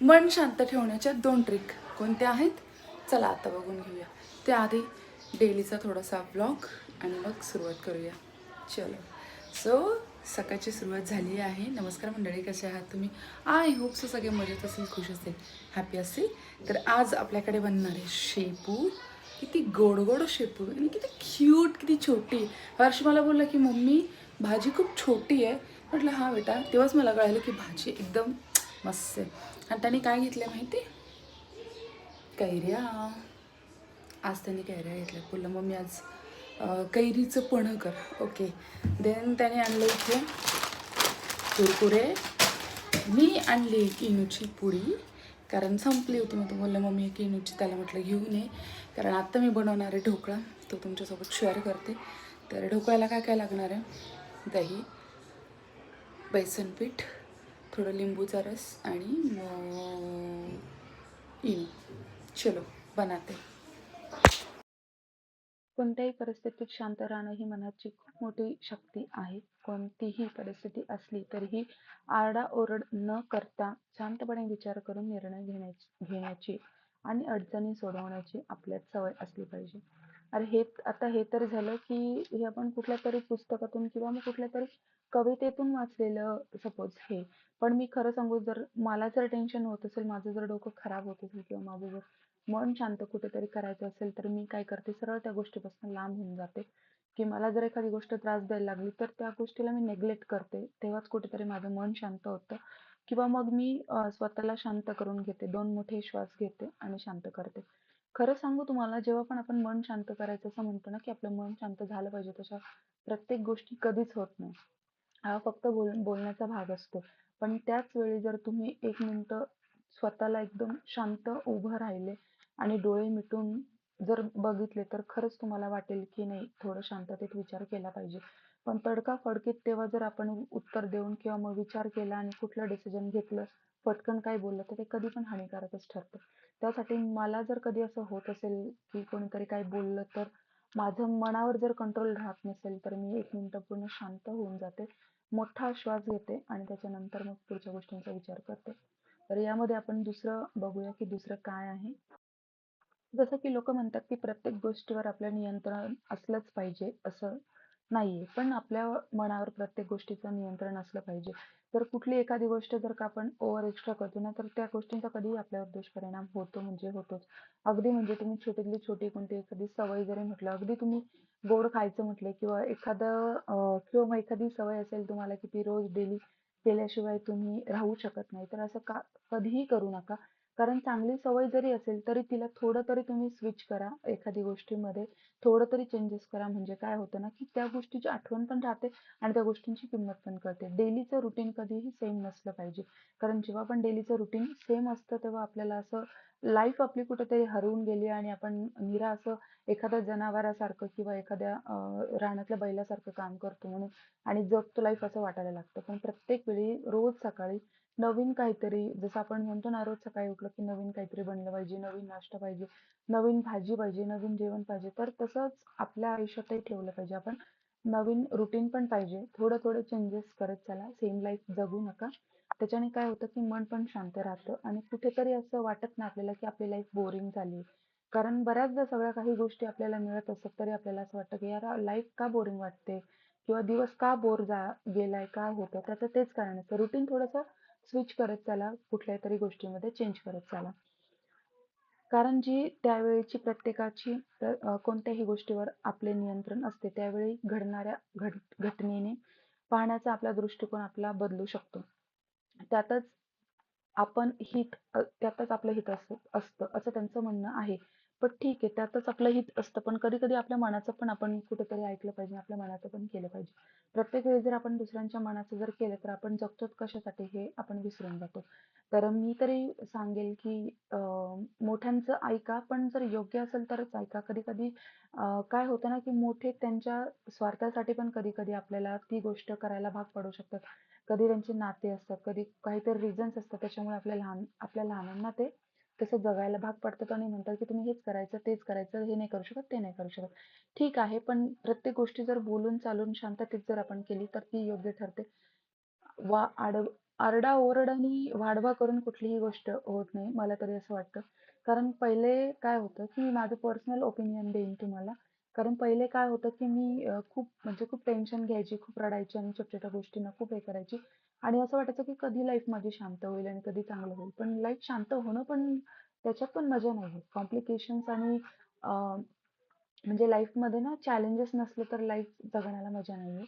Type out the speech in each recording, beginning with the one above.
मन शांत ठेवण्याच्या दोन ट्रिक कोणत्या आहेत? चला आता बघून घेऊया. त्याआधी डेलीचा थोडासा ब्लॉग आणि मग सुरुवात करूया. चलो. सो सकाळची सुरुवात झाली आहे. नमस्कार मंडळी कसे आहात तुम्ही? आय होप सो सगळे मजेत असेल खुश असेल हॅपी असेल. तर आज आपल्याकडे बनणार आहे शेपू किती गोड गोड शेपू आणि किती क्यूट किती छोटी. हर्ष मला बोलला की मम्मी भाजी खूप छोटी आहे. म्हटलं हां बेटा. तेव्हाच मला कळालं की भाजी एकदम मस्त. आणि त्याने काय घेतलं माहिती? कैऱ्या. आज त्यांनी कैऱ्या घेतल्या बोललं मम्मी आज कैरीचं पणं कर. ओके देन त्याने आणलं इथे कुरकुरे. मी आणली किनूची पुडी कारण संपली होती. मग तो बोलला मम्मी किनूची त्याला म्हटलं घेऊन ये. कारण आत्ता मी बनवणार आहे ढोकळा तो तुमच्यासोबत शेअर करते. तर ढोकळ्याला काय काय लागणार आहे? दही बेसन पीठ थोडं लिंबूचा रस आणि मग इनो चलो बनाते. कोणत्याही परिस्थितीत शांत राहणं ही मनाची खूप मोठी शक्ती आहे. कोणतीही परिस्थिती असली तरीही आरडाओरड न करता शांतपणे विचार करून निर्णय घेण्याची घेण्याची आणि अडचणी सोडवण्याची आपल्यात सवय असली पाहिजे. अरे हे आता हे तर झालं की हे आपण कुठल्या तरी पुस्तकातून किंवा मग कुठल्या तरी कवितेतून वाचलेलं सपोज हे. पण मी खरं सांगू जर मला जर टेन्शन होत असेल माझं जर डोकं खराब होत असेल किंवा माझं जर मन शांत कुठेतरी करायचं असेल तर मी काय करते सरळ त्या गोष्टीपासून लांब होऊन जाते. की मला जर एखादी गोष्ट त्रास द्यायला लागली तर त्या गोष्टीला मी नेग्लेक्ट करते. तेव्हाच कुठेतरी माझं मन शांत होतं. किंवा मग मी स्वतःला शांत करून घेते दोन मोठे श्वास घेते आणि शांत करते. खरं सांगू तुम्हाला जेव्हा पण आपण मन शांत करायचं असं म्हणतो ना की आपलं मन शांत झालं पाहिजे तशा प्रत्येक गोष्टी कधीच होत नाही. हा फक्त बोल बोलण्याचा भाग असतो. पण त्याच वेळी जर तुम्ही एक मिनिट स्वतःला एकदम शांत उभं राहिले आणि डोळे मिटून जर बघितले तर खरंच तुम्हाला वाटेल की नाही थोडं शांततेत विचार केला पाहिजे. पण तडकाफडकीत तेव्हा जर आपण उत्तर देऊन किंवा मग विचार केला आणि कुठलं डिसिजन घेतलं पटकन काय बोललं तर ते कधी पण हानिकारकच ठरतं. त्यासाठी मला जर कधी असं होत असेल की कोणीतरी काय बोललं तर माझं मनावर जर कंट्रोल राहत नसेल तर मी एक मिनिट पूर्ण शांत होऊन जाते. मोठा श्वास घेते आणि त्याच्यानंतर मग पुढच्या गोष्टींचा विचार करते. तर यामध्ये आपण दुसरं बघूया की दुसरं काय आहे. जसं की लोक म्हणतात की प्रत्येक गोष्टीवर आपलं नियंत्रण असलंच पाहिजे असं नाहीये. पण आपल्या मनावर प्रत्येक गोष्टीचं नियंत्रण असलं पाहिजे. तर कुठली एखादी गोष्ट जर का आपण ओव्हर एक्स्ट्रा करतो ना तर त्या गोष्टींचा कधीही आपल्यावर दुष्परिणाम होतो म्हणजे होतोच. अगदी म्हणजे तुम्ही छोटीतली छोटी कोणती एखादी सवय जरी म्हटलं अगदी तुम्ही गोड खायचं म्हटलं किंवा एखादं अं, किंवा मग एखादी सवय असेल तुम्हाला की ती रोज डेली केल्याशिवाय तुम्ही राहू शकत नाही तर असं का कधीही करू नका. कारण चांगली सवय जरी असेल तरी तिला थोडं तरी तुम्ही स्विच करा एखादी गोष्टीमध्ये. थोडं तरी चेंजेस करा. म्हणजे काय होतं ना की त्या गोष्टीची आठवण पण राहते आणि त्या गोष्टींची किंमत पण कळते. डेलीचं रुटीन कधीही सेम नसलं पाहिजे. कारण जेव्हा पण डेलीचं रुटीन सेम असतं तेव्हा आपल्याला असं लाईफ आपली कुठेतरी हरवून गेली आणि आपण निरा असं एखाद्या जनावरासारखं किंवा एखाद्या अं, रानातल्या बैलासारखं काम करतो म्हणून आणि जगतो लाईफ असं वाटायला लागतं. पण प्रत्येक वेळी रोज सकाळी नवीन काहीतरी जसं आपण म्हणतो ना रोज सकाळी उठलं की नवीन काहीतरी बनलं पाहिजे नवीन नाश्ता पाहिजे नवीन भाजी पाहिजे नवीन जेवण पाहिजे तर तसंच आपल्या आयुष्यातही ठेवलं पाहिजे. आपण नवीन रुटीन पण पाहिजे. थोडं थोडं चेंजेस करत चला. सेम लाईफ जगू नका. त्याच्याने काय होतं की मन पण शांत राहतं आणि कुठेतरी असं वाटत नाही आपल्याला की आपली लाईफ बोरिंग झाली कारण बऱ्याचदा सगळ्या काही गोष्टी आपल्याला मिळत असतात तरी आपल्याला असं वाटतं की यार लाईफ का बोरिंग वाटते? किंवा दिवस का बोर जा गेलाय का होतं? त्याचं तेच कारण असतं. रुटीन थोडंसं स्विच करत चला कुठल्या तरी गोष्टीमध्ये चेंज करत चला. कारण जी त्यावेळेची प्रत्येकाची कोणत्याही गोष्टीवर आपले नियंत्रण असते त्यावेळी घडणाऱ्या घट घटनेने पाहण्याचा आपला दृष्टिकोन आपला बदलू शकतो. त्यातच आपण हित त्यातच आपलं हित असतं असं त्यांचं म्हणणं आहे. पण ठीक आहे त्यातच आपलं हित असतं पण कधी कधी आपल्या मनाचं पण आपण कुठेतरी ऐकलं पाहिजे आपल्या मनाचं पण केलं पाहिजे. प्रत्येक वेळी जर आपण दुसऱ्यांच्या मनाचं जर केलं तर आपण जगतो कशासाठी हे आपण विसरून जातो. तर मी तरी सांगेल की अं, मोठ्यांचं ऐका पण जर योग्य असेल तरच ऐका. कधी कधी काय होतं ना की मोठे त्यांच्या स्वार्थासाठी पण कधी कधी आपल्याला ती गोष्ट करायला भाग पडू शकतात. कधी त्यांचे नाते असतात कधी काहीतरी रिझन्स असतात त्याच्यामुळे आपल्या लहान आपल्या लहानांना ते तसं जगायला भाग पडतात आणि म्हणतात की तुम्ही हेच करायचं तेच करायचं हे नाही करू शकत ते नाही करू शकत ठीक आहे पण प्रत्येक गोष्टी जर बोलून चालून शांततेत जर आपण केली तर ती योग्य ठरते वा आड आरडाओरड आणि वाढवा करून कुठलीही गोष्ट होत नाही. मला तरी असं वाटतं. कारण पहिले काय होतं, की माझं पर्सनल ओपिनियन देईन तुम्हाला. कारण पहिले काय होतं, की मी खूप म्हणजे खूप टेन्शन घ्यायची, खूप रडायची आणि छोट्या-छोट्या गोष्टींना खूप हे करायची आणि असं वाटायचं, की कधी लाईफ माझी शांत होईल आणि कधी चांगलं होईल. पण लाईफ शांत होणं पण त्याच्यात पण मजा नाहीये. कॉम्प्लिकेशन्स आणि अ, म्हणजे लाईफमध्ये ना चॅलेंजेस नसले तर लाईफ जगण्याला मजा नाहीये.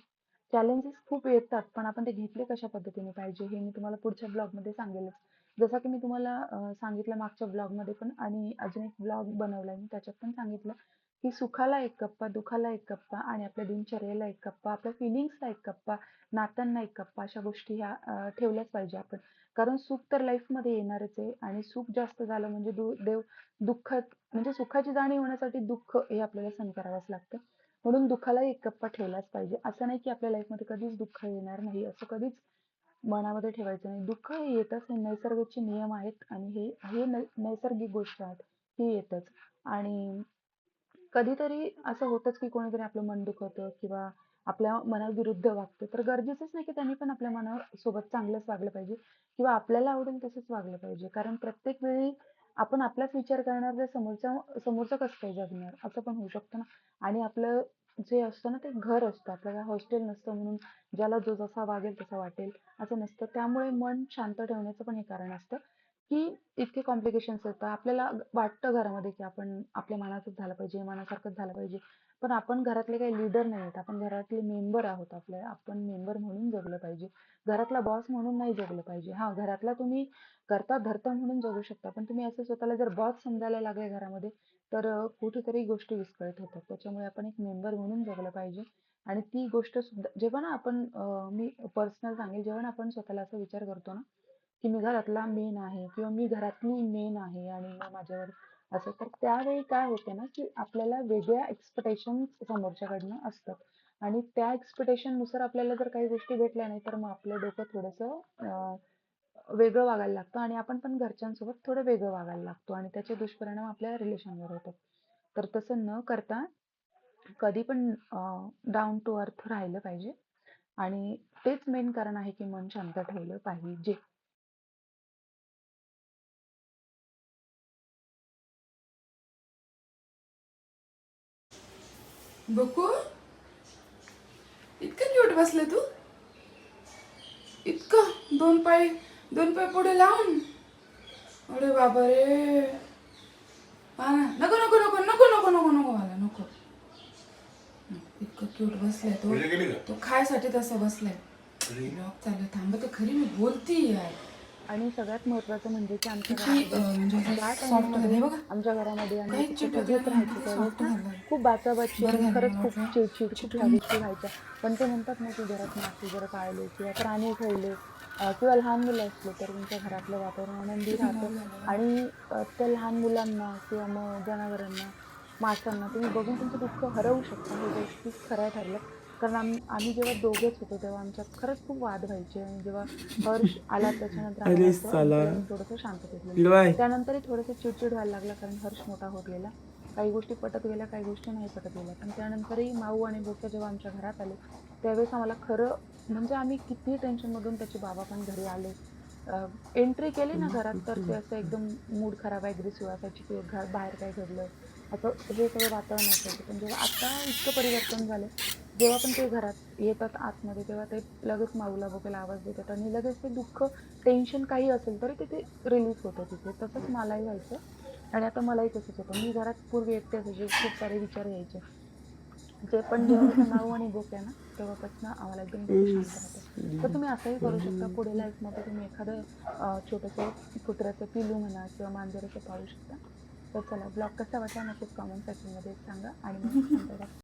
चॅलेंजेस खूप येतात, पण आपण ते घेतले कशा पद्धतीने पाहिजे हे मी तुम्हाला पुढच्या ब्लॉगमध्ये सांगेलच. जसं की मी तुम्हाला सांगितलं मागच्या ब्लॉगमध्ये पण आणि अजून एक ब्लॉग बनवलाय मी त्याच्यात पण सांगितलं, की सुखाला एक कप्पा, दुःखाला एक कप्पा आणि आपल्या दिनचर्येला एक कप्पा, आपल्या फिलिंग्सला एक कप्पा, नात्यांना एक कप्पा अशा गोष्टी ह्या ठेवल्याच पाहिजे आपण. कारण सुख तर लाईफमध्ये येणारच आहे आणि सुख जास्त झालं म्हणजे दु देव दुःख म्हणजे सुखाची जाणीव होण्यासाठी दुःख हे आपल्याला सहन करावंच लागतं. म्हणून दुःखाला एक कप्पा ठेवलाच पाहिजे. असं नाही की आपल्या लाईफमध्ये कधीच दुःख येणार नाही, असं कधीच मनामध्ये ठेवायचं नाही. दुःख हे येतच, हे नैसर्गाचे नियम आहेत आणि हे हे नैसर्गिक गोष्ट आहेत. ही येतच आणि कधीतरी असं होतंच की कोणीतरी आपलं मन दुखवतं किंवा आपल्या मनाविरुद्ध वागतं. तर गरजेचंच नाही की त्यांनी पण आपल्या मनासोबत चांगलंच वागलं पाहिजे किंवा आपल्याला आवडेल तसंच वागलं पाहिजे. कारण प्रत्येक वेळी आपण आपलाच विचार करणार तर समोरचा समोरचं कसं काय जगणार? असं पण होऊ शकतं ना. आणि आपलं जे असतं ना ते घर असतं. आपल्याला हॉस्टेल नसतं म्हणून ज्याला जो जसा वागेल तसा वाटेल असं नसतं. त्यामुळे मन शांत ठेवण्याचं पण हे कारण असतं, की इतके कॉम्प्लिकेशन्स येतात. आपल्याला वाटतं घरामध्ये की आपण आपल्या मनाचंच झालं पाहिजे, मनासारखंच झालं पाहिजे. पण आपण घरातले काही लीडर नाही आहेत आपण घरातले मेंबर आहोत. आपल्या आपण मेंबर म्हणून जगलं पाहिजे. घरातला बॉस म्हणून नाही जगलं पाहिजे. हां, घरातला तुम्ही करता-धरता म्हणून जगू शकता. पण तुम्ही असं स्वतःला जर बॉस समजायला लागले घरामध्ये, तर कुठेतरी गोष्टी विस्कळीत होतात. त्याच्यामुळे आपण एक मेंबर म्हणून जगलं पाहिजे. आणि ती गोष्ट सुद्धा जेव्हा ना आपण मी पर्सनल सांगेल, जेव्हा ना आपण स्वतःला असा विचार करतो ना, की मी घरातला मेन आहे किंवा मी घरातली मेन आहे आणि मग माझ्यावर असं, तर त्यावेळी काय होतं ना, की आपल्याला वेगळ्या एक्सपेक्टेशन समोरच्याकडनं असतात. आणि त्या एक्स्पेक्टेशननुसार आपल्याला जर काही गोष्टी भेटल्या नाही, तर मग आपलं डोकं थोडंसं वेगळं वागायला लागतं आणि आपण पण घरच्यांसोबत थोडं वेगळं वागायला लागतो आणि त्याचे दुष्परिणाम आपल्या रिलेशनवर होतात. तर तसं न करता कधी पण डाऊन टू अर्थ राहिलं पाहिजे आणि तेच मेन कारण आहे की मन शांत ठेवलं पाहिजे. बकू इतकं क्यूट बसले तू. इतकं. दोन पाय दोन पाय पुढे लावून. अरे बाबा रे हा ना. नको नको नको नको नको नको नको मला नको. इतकं क्यूट बसलाय तो? तो खायसाठी तसा बसलाय चालू थांब तर खरी मी बोलती यार आणि सगळ्यात महत्त्वाचं म्हणजे की आमच्या म्हणजे. आमच्या घरामध्ये राहायचे झालंय. खूप बाचाबाची खरंच खूप. चिडचिड खूप. गोष्टी व्हायच्या पण ते म्हणतात ना की घरात मासे जर पाळले किंवा प्राणी अं, किंवा लहान मुलं असले तर तुमच्या घरातलं वातावरण आनंदी राहतं आणि त्या लहान मुलांना किंवा मग जनावरांना माशांना तुम्ही बघून तुमचं दुःख हरवू शकता हे गोष्टी खऱ्या ठरल्या कारण आम आम्ही जेव्हा दोघेच होतो तेव्हा आमच्यात खरंच खूप वाद व्हायचे. आणि जेव्हा हर्ष आला त्याच्यानंतर अरे साला. थोडंसं गेलो. पिलवाय त्यानंतरही थोडंसं चिडचिड व्हायला लागला कारण हर्ष मोठा होत गेला. काही गोष्टी पटत गेल्या काही गोष्टी नाही पटत गेल्या. पण त्यानंतरही माऊ आणि बोक्या जेव्हा आमच्या घरात आले त्यावेळेस आम्हाला खरं म्हणजे आम्ही किती टेन्शनमधून त्याचे बाबा पण घरी आले. एंट्री केली ना घरात तर ते असं एकदम मूड खराब ॲग्रेसिव्ह असायची की घर बाहेर काय घडलं. असं हे सगळं वातावरण असायचं. पण जेव्हा आता इतकं परिवर्तन झालं जेव्हा पण ते घरात येतात आतमध्ये तेव्हा ते लगेच माऊला बोकायला आवाज देतात आणि लगेच ते दुःख टेन्शन काही असेल तरी ते रिलीज होतं तिथे. तसंच मलाही व्हायचं आणि आता मलाही तसंच होतं. मी घरात पूर्वी एकटे असायचे खूप सारे विचार यायचे. जे पण जेव्हा नाऊ आणि बोक आहे ना तेव्हापासून आम्हाला एकदम राहतं. तर तुम्ही असंही करू शकता. पुढे लाईफमध्ये तुम्ही एखादं छोटंसं कुत्र्याचं पिलू म्हणा किंवा मांजराचं पाळू शकता. तर चला ब्लॉग कसा वाटला नक्कीच कॉमेंट सेक्शनमध्ये सांगा आणि मग.